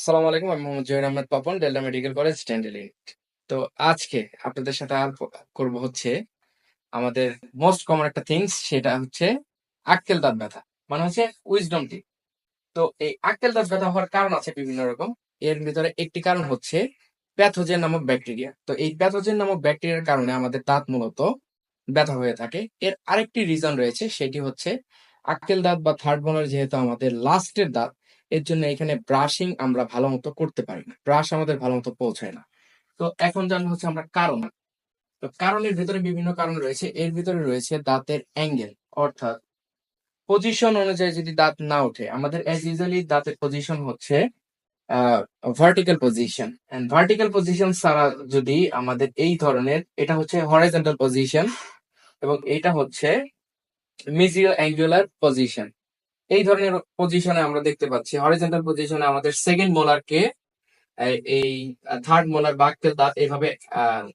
আসসালামু আলাইকুম, আমি Mohammad Zahir Ahmed Papon, Delta medical college unit তো আজকে আপনাদের সাথে আর করব হচ্ছে আমাদের মোস্ট কমন একটা থিংস সেটা হচ্ছে আক্কেল দাঁত ব্যথা মানে হচ্ছে উইজডম টিপ তো এই আক্কেল দাঁত ব্যথা হওয়ার কারণ আছে বিভিন্ন রকম। এর ভিতরে একটি কারণ হচ্ছে প্যাথোজেন নামক ব্যাকটেরিয়া তো এই প্যাথোজেন নামক ব্যাকটেরিয়ার কারণে আমাদের দাঁত মূলত ব্যথা হয়ে থাকে। এর আরেকটি রিজন রয়েছে, সেটি হচ্ছে আক্কেল দাঁত বা থার্ড বোনার যেহেতু আমাদের লাস্টের দাঁত এর জন্য এখানে ব্রাশিং আমরা ভালো মতো করতে পারি না। ব্রাশ আমাদের ভালো মতো পৌঁছায় না। তো এখন জানব হচ্ছে আমরা কারণ। তো কারণের ভিতরে বিভিন্ন কারণ রয়েছে। এর ভিতরে রয়েছে দাঁতের অ্যাঙ্গেল অর্থাৎ পজিশন অনুযায়ী যদি দাঁত না ওঠে, আমাদের অ্যাজ ইউজুয়ালি দাঁতের পজিশন হচ্ছে vertical position and vertical position ছাড়া যদি আমাদের এই ধরনের, এটা হচ্ছে হরাইজন্টাল পজিশন এবং এটা হচ্ছে মিজিও অ্যাঙ্গুলার পজিশন এই ধরনের পজিশনে আমরা দেখতে পাচ্ছি। হরিজেন্টাল পজিশনে আমাদের সেকেন্ড মোলারকে এই থার্ড মোলার বাঘকে দাঁত এভাবে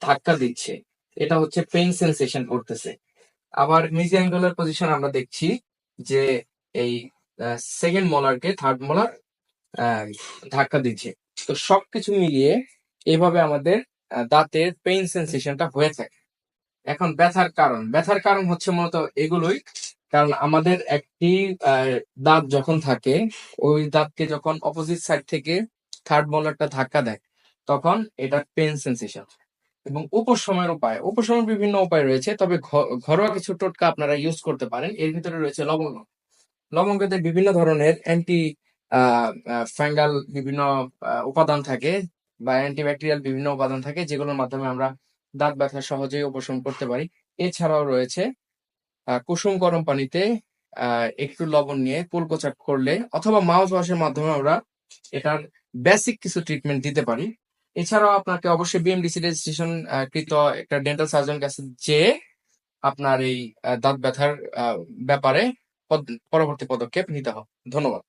ধাক্কা দিচ্ছে। এটা হচ্ছে পেইন সেন্সেশন করতেছে। আবার মিজি অ্যাঙ্গুলার পজিশন আমরা দেখছি যে এই সেকেন্ড মোলারকে থার্ড মোলার ধাক্কা দিচ্ছে। তো সবকিছু মিলিয়ে এভাবে আমাদের দাঁতের পেইন সেন্সেশনটা হয়ে থাকে। এখন ব্যথার কারণ। ব্যথার কারণ হচ্ছে মূলত এগুলোই। কারণ আমাদের একটি দাঁত যখন থাকে, ওই দাঁতকে যখন অপোজিট সাইড থেকে থার্ড মোলারটা ধাক্কা দেয়, তখন এটা পেন সেন্সেশন এবং উপশমের উপায়, উপশমের বিভিন্ন উপায় রয়েছে, তবে ঘরোয়া কিছু টোটকা আপনারা ইউজ করতে পারেন। এর ভিতরে রয়েছে লবঙ্গ। লবঙ্গতে বিভিন্ন ধরনের অ্যান্টি ফাঙ্গাল বিভিন্ন উপাদান থাকে বা অ্যান্টিব্যাকটেরিয়াল বিভিন্ন উপাদান থাকে, যেগুলোর মাধ্যমে আমরা দাঁত ব্যথা সহজেই উপশম করতে পারি। এছাড়াও রয়েছে কুসুম গরম পানিতে একটু লবণ নিয়ে কুলকোচা করলে অথবা মাউথ ওয়াশের মাধ্যমে আমরা এটার বেসিক কিছু ট্রিটমেন্ট দিতে পারি। এছাড়াও আপনাকে অবশ্যই বিএমডিসি রেজিস্ট্রেশন কৃত একটা ডেন্টাল সার্জন কাছে যে আপনার এই দাঁত ব্যথার ব্যাপারে পরবর্তী পদক্ষেপ নিতে হবে। ধন্যবাদ।